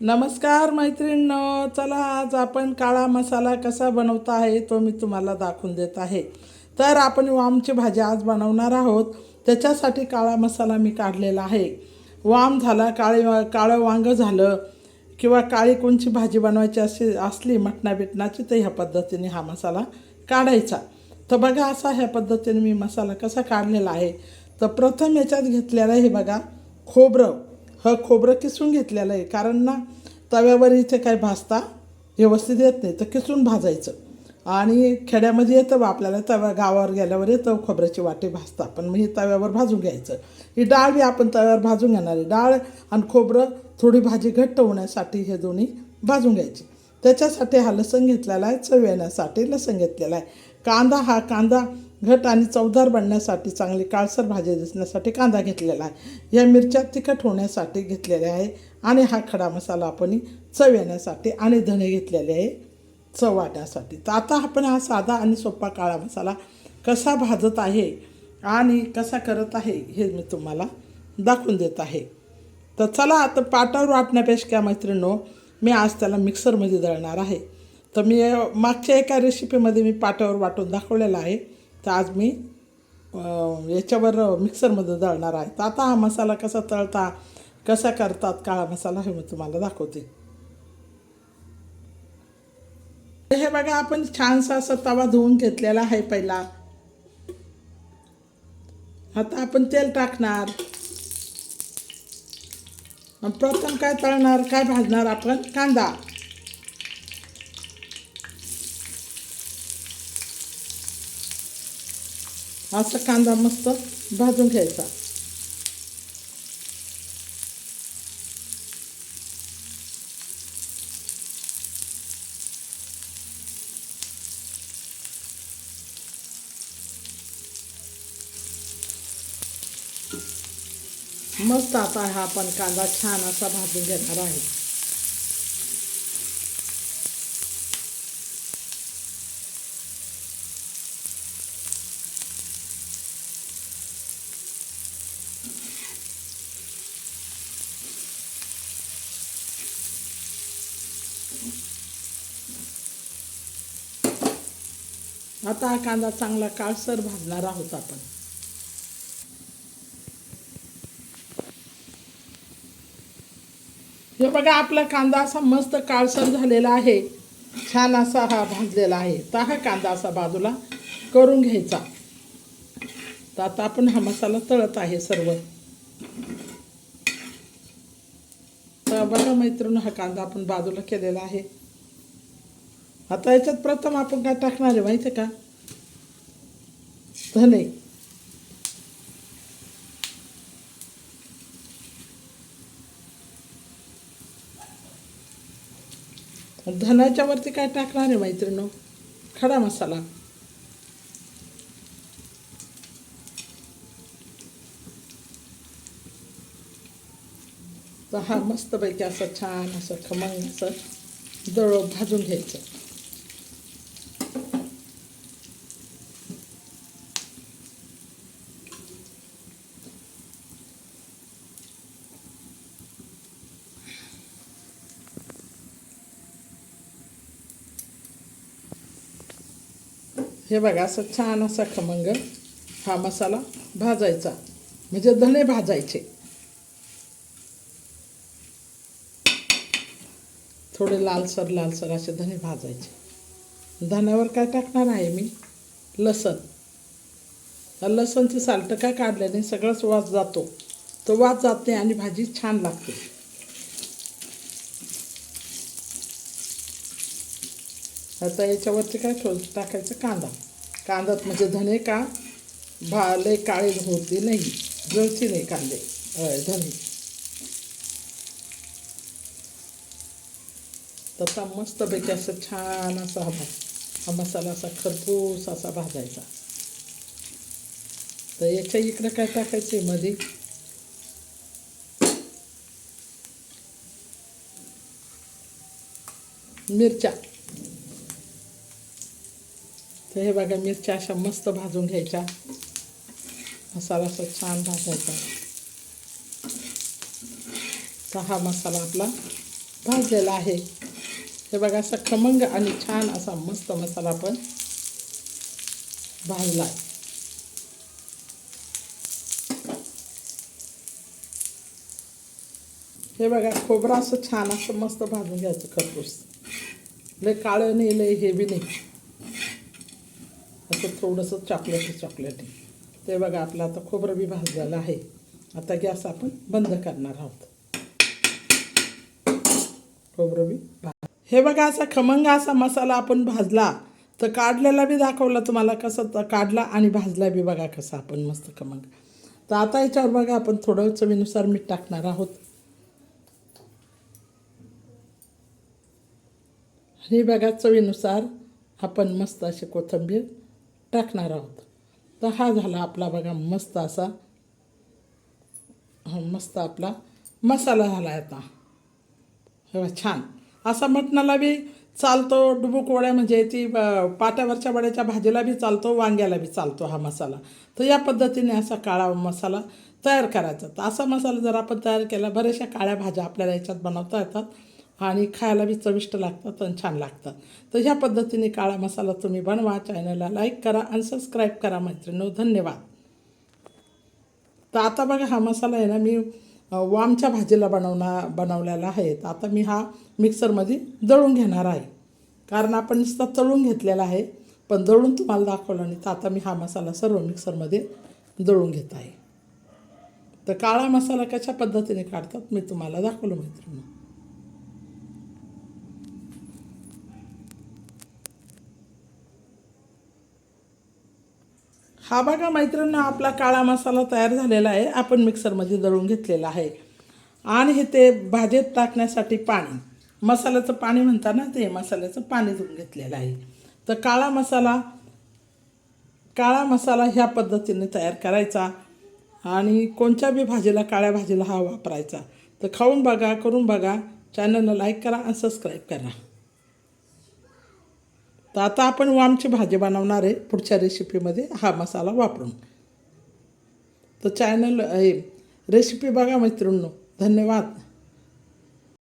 नमस्कार मैत्रीण चला आज आपण काळा मसाला कसा बनवता आहे तो मी तुम्हाला दाखवून देत आहे. तर आपण वामची भाजी आज बनवणार आहोत. त्याच्यासाठी काळा मसाला मी काढलेला आहे. वाम झाला काळे काळं वांगं झालं किंवा काळी कोणची भाजी बनवायची अशी असली मटणा बिटणाची तर ह्या पद्धतीने हा मसाला काढायचा. तर बघा असा ह्या पद्धतीने मी मसाला कसा काढलेला आहे. तर प्रथम याच्यात घेतलेलं हे बघा खोबरं. ह खोबरं किसून घेतलेलं आहे. कारण ना तव्यावर इथे काय भाजता व्यवस्थित येत नाही तर किसून भाजायचं. आणि खेड्यामध्ये येतं बा आपल्याला तव्या गावावर गेल्यावर येतं खोबऱ्याची वाटे भाजता पण मग ही तव्यावर भाजून घ्यायचं. ही डाळ बी आपण तव्यावर भाजून घेणार आहे. डाळ आणि खोबरं थोडी भाजी घट्ट होण्यासाठी हे दोन्ही भाजून घ्यायची. त्याच्यासाठी हा लसण घेतलेला आहे चव येण्यासाठी लसण घेतलेला आहे. कांदा हा कांदा घट आणि चवदार बनण्यासाठी चांगली काळसर भाजी दिसण्यासाठी कांदा घेतलेला आहे. या मिरच्या तिखट होण्यासाठी घेतलेल्या आहे आणि हा खडा मसाला आपण चव येण्यासाठी आणि धणे घेतलेले आहे चव वाटण्यासाठी तर आता आपण हा साधा आणि सोपा काळा मसाला कसा भाजत आहे आणि कसा करत आहे हे मी तुम्हाला दाखवून देत आहे. तर चला आता पाटावर वाटण्यापेक्षा मैत्रिणो मी आज त्याला मिक्सरमध्ये दळणार आहे. तर मी मागच्या एका रेसिपीमध्ये मी पाटावर वाटून दाखवलेलं आहे. तर आज मी याच्यावर मिक्सरमध्ये दळणार आहे. तर आता हा मसाला कसा तळता कसा करतात काळा मसाला हे मी तुम्हाला दाखवते. हे बघा आपण छानसा असा तवा धुवून घेतलेला आहे पहिला. आता आपण तेल टाकणार. प्रथम काय तळणार काय भाजणार आपण? कांदा. असा कांदा मस्त भाजून घ्यायचा. मस्त आता हा आपण कांदा छान असा भाजून घेणार आहे. आता हा कांदा चांगला काळसर भाजणार आहोत आपण. हे बघा आपला कांदा असा मस्त काळसर झालेला आहे. छान असा हा भाजलेला आहे. तर हा कांदा असा बाजूला करून घ्यायचा. तर आता आपण हा मसाला तळत आहे सर्व. तर बघा मैत्रिणी हा कांदा आपण बाजूला केलेला आहे. आता याच्यात प्रथम आपण काय टाकणार आहे माहिती आहे का? धने. धनाच्या वरती काय टाकणार आहे मैत्रिणो खडा मसाला. तर हा मस्तपैकी असं छान असं खमंग असं दळ भाजून घ्यायचं. हे बघा असं छान असा खमंग हा मसाला भाजायचा. म्हणजे धणे भाजायचे. थोडे लालसर लालसर असे धणे भाजायचे. धण्यावर काय टाकणार आहे मी? लसण. लसणची सालटं काय काढल्याने सगळंच वास जातो. तो वास जात नाही आणि भाजी छान लागते. आता याच्यावरती काय ठेव? टाकायचं कांदा. कांदात म्हणजे धने का? भाले काळे होती नाही. जळची नाही कांदे. धने. तसा मस्तपैकी असं छान असा हा भा हा मसाला असा खरपूस असा भाजायचा. तर याच्या इकडं काय टाकायचं मध्ये मिरच्या. तर हे बघा मिरच्या अशा मस्त भाजून घ्यायच्या. मसाला असा छान भाजायचा. तर हा मसाला आपला भाजलेला आहे. हे बघा असा खमंग आणि छान असा मस्त मसाला पण भाजला. आहे हे बघा खोबरं असं छान असं मस्त भाजून घ्यायचं खरपूस. लय काळं नाही लय हे बी नाही. थोडंसं चॉकलेट चॉकलेट ते बघा आपलं आता खोबरं बी भाजलेलं आहे. आता गॅस आपण बंद करणार आहोत. खोबरं बी भा- हे बघा असा खमंग असा मसाला आपण भाजला तर काढलेला बी दाखवला तुम्हाला कसं तर काढला आणि भाजला बी बघा कसा आपण मस्त खमंग. तर आता याच्यावर बघा आपण थोडं चवीनुसार मीठ टाकणार आहोत. हे बघा चवीनुसार आपण मस्त अशी कोथिंबीर टाकणार आहोत. तर हा झाला आपला बघा मस्त असा. मस्त आपला मसाला झाला आता. हे छान. असा मटणाला बी चालतो डुबुक वड्या म्हणजे ती पाट्यावरच्या वड्याच्या भाजीला बी चालतो वांग्याला बी चालतो हा मसाला. तर या पद्धतीने असा काळा मसाला तयार करायचा. तर असा मसाला जर आपण तयार केला बऱ्याचशा काळ्या भाज्या आपल्याला याच्यात बनवता येतात. आणि खायला बी चविष्ट लागतात आणि छान लागतात. तर ह्या पद्धतीने काळा मसाला तुम्ही बनवा चॅनलला लाईक करा आणि सबस्क्राईब करा मैत्रिणी धन्यवाद. तर आता बघा हा मसाला आहे ना मी वामच्या भाजीला बनवणार बनवलेला आहे. तर आता मी हा मिक्सरमध्ये दळून घेणार आहे. कारण आपण नुसता तळून घेतलेला आहे पण दळून तुम्हाला दाखवलं नाही तर आता मी हा मसाला सर्व मिक्सरमध्ये दळून घेत आहे. तर काळा मसाला कशा पद्धतीने काढतात मी तुम्हाला दाखवलं मैत्रिणी हा बघा मैत्रिणी आपला काळा मसाला तयार झालेला आहे. आपण मिक्सरमध्ये दळून घेतलेला आहे. आणि हे ते भाजीत टाकण्यासाठी पाणी. मसाल्याचं पाणी म्हणतात ना ते मसाल्याचं पाणी धुवून घेतलेलं आहे. तर काळा मसाला काळा मसाला ह्या पद्धतीने तयार करायचा. आणि कोणत्या बी भाजीला काळ्या भाजीला हा वापरायचा. तर खाऊन बघा करून बघा. चॅनलला लाईक करा आणि सबस्क्राईब करा. तर आता आपण वामची भाजी बनवणार आहे पुढच्या रेसिपीमध्ये हा मसाला वापरून. तर चॅनल रेसिपी बघा मैत्रिणींनो धन्यवाद.